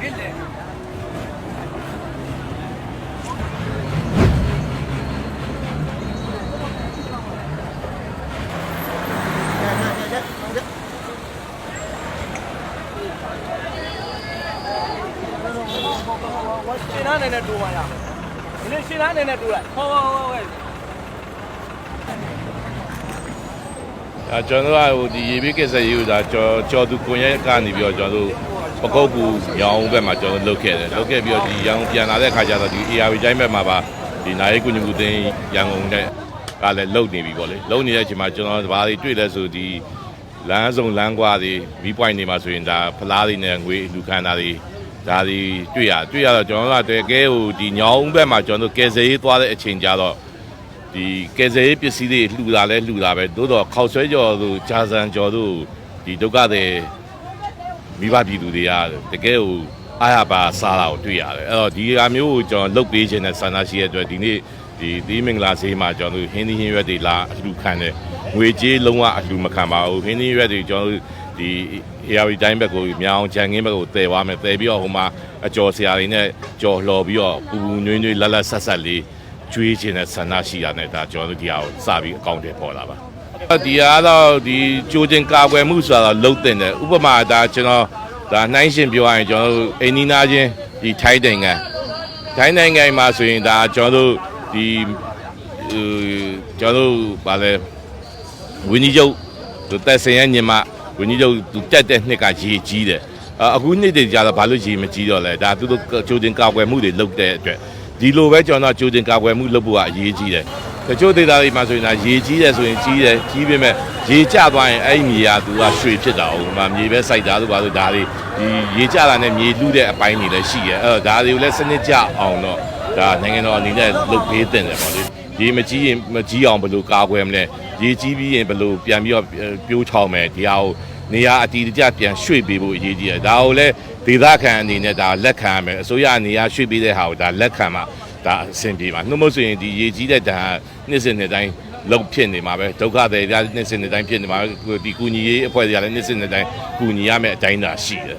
Gracias. ရှင်းသားနေနဲ့တူပါလားဒီနေ့ရှင်းသားနေနဲ့တူလိုက်ဟောဟောဟောဟဲ့အဲကျွန်တော်တို့ကဟိုဒီရေဘေးကိစ္စရေးကိုဒါကျော်ကျော်သူကွန်ရက်ကနေပြီးတော့ကျွန်တော်တို့ပကုတ်ကူရောင်းဘက်မှာကျွန်တော်တို့လုပ်ခဲ့တယ်လုပ်ခဲ့ပြီးတော့ဒီရောင်းပြန်လာတဲ့ခါကျတော့ဒီ ARV တိုင်းဘက်မှာပါဒီနိုင်ရေးကုညမှုသိန်းရန်ကုန်နဲ့ကလည်းလုံနေပြီပေါ့လေလုံနေတဲ့အချိန်မှာကျွန်တော်ဘာတွေတွေ့လဲဆိုဒီလမ်းစုံလမ်းကွာတွေမီးပွိုင်နေမှာဆိုရင်ဒါဖလားတွေနဲ့ငွေလူခန္ဓာတွေ ဒါတွေတွေ့ရတွေ့ရတော့ကျွန်တော်တို့ကတကယ်ဟိုဒီညောင်းဘက်မှာကျွန်တော်တို့ကယ်ဆယ်ရေးသွားတဲ့အချိန်ကျတော့ဒီကယ်ဆယ်ရေးပစ္စည်းတွေလှူတာလဲလှူတာပဲသို့တော့ခောက်ဆွဲကြော်သူဂျာဆန်ကြော်သူဒီဒုက္ခတွေမိဘပြည်သူတွေကတကယ်ကိုအားရပါစားတာကိုတွေ့ရတယ်အဲ့တော့ဒီအမျိုးကိုကျွန်တော်လုတ်ပေးခြင်းနဲ့ဆန္ဒရှိတဲ့အတွက်ဒီနေ့ဒီသီးမင်္ဂလာဈေးမှာကျွန်တော်တို့ဟင်းသီးဟင်းရွက်တွေလာအလှူခံတယ်ငွေကြေးလုံးဝအလှူမခံပါဘူးဟင်းသီးရွက်တွေကျွန်တော်တို့ ဒီ ARD တိုင်းဘက်ကိုမြောင်းချန်ငင်းဘက်ကိုတည်သွားမယ်တည်ပြီးတော့ဟိုမှာအကျော်ဆရာတွေနဲ့ကြော်လှော်ပြီးတော့ပူပူနွေးနွေးလက်လက်ဆက်ဆက်လေးကျွေးခြင်းနဲ့ဆန္ဒရှိရတယ်ဒါကျွန်တော်တို့ဒီဟာကိုစပြီးအကောင့်တွေပေါ်လာပါဒီအားတော့ဒီကြိုတင်ကာကွယ်မှုဆိုတာတော့လုံးတင်တယ်ဥပမာဒါကျွန်တော်ဒါနှိုင်းရှင်ပြောရရင်ကျွန်တော်တို့အိန္ဒိနာချင်းဒီထိုင်းနိုင်ငံထိုင်းနိုင်ငံမှာဆိုရင်ဒါကျွန်တော်တို့ဒီဟိုကျွန်တော်တို့ဗာလဲဝင်းကြီးချုပ်သူတက်စင်ရဲ့ညီမ ဝင်းကြီးချုပ်သူတက်တဲ့နှစ်ကရေကြီးတယ်အအခုနှစ်တွေကြာတော့ဘာလို့ရေမကြီးတော့လဲဒါသူတို့ကြိုတင်ကာကွယ်မှုတွေလုပ်တဲ့အတွက်ဒီလိုပဲကျွန်တော်ကြိုတင်ကာကွယ်မှုလုပ်ဖို့ကအရေးကြီးတယ်။တချို့ဒေသတွေမှာဆိုရင်ဒါရေကြီးတယ်ဆိုရင်ကြီးတယ်ကြီးပေမဲ့ရေကျသွားရင်အဲ့ဒီမြေကသူကရွှေဖြစ်တာ။ဟိုမှာမြေပဲစိုက်တာတို့ဘာလို့ဒါတွေဒီရေကျတာနဲ့မြေလူတဲ့အပိုင်းတွေလည်းရှိရဲ။အဲ့တော့ဒါတွေကိုလည်းစနစ်ကျအောင်တော့ဒါနိုင်ငံတော်အနေနဲ့လုပ်ပေးတင်တယ်ပေါ့လေ။ ရေမကြီးရင်မကြီးအောင်ဘယ်လိုကာကွယ်မလဲ။ရေကြီးပြီးရင်ဘယ်လိုပြန်ပြီးတော့ပြိုးချောင်းမယ်ဒီဟာကိုနေရာအတီးတကျပြန်ရွှေ့ပေးဖို့အရေးကြီးတယ်။ဒါကိုလည်းဒေသခံအနေနဲ့ဒါလက်ခံရမယ်။အစိုးရအနေနဲ့ရွှေ့ပေးတဲ့ဟာကိုဒါလက်ခံမှာဒါအဆင်ပြေပါနှုတ်မဆိုရင်ဒီရေကြီးတဲ့တန်နှစ်စဉ်နှစ်တိုင်းလုံဖြစ်နေမှာပဲဒုက္ခတွေများနှစ်စဉ်နှစ်တိုင်းဖြစ်နေမှာပဲဒီကူညီရေးအဖွဲ့တွေကလည်းနှစ်စဉ်နှစ်တိုင်းကူညီရမယ့်အတိုင်းသာရှိတယ်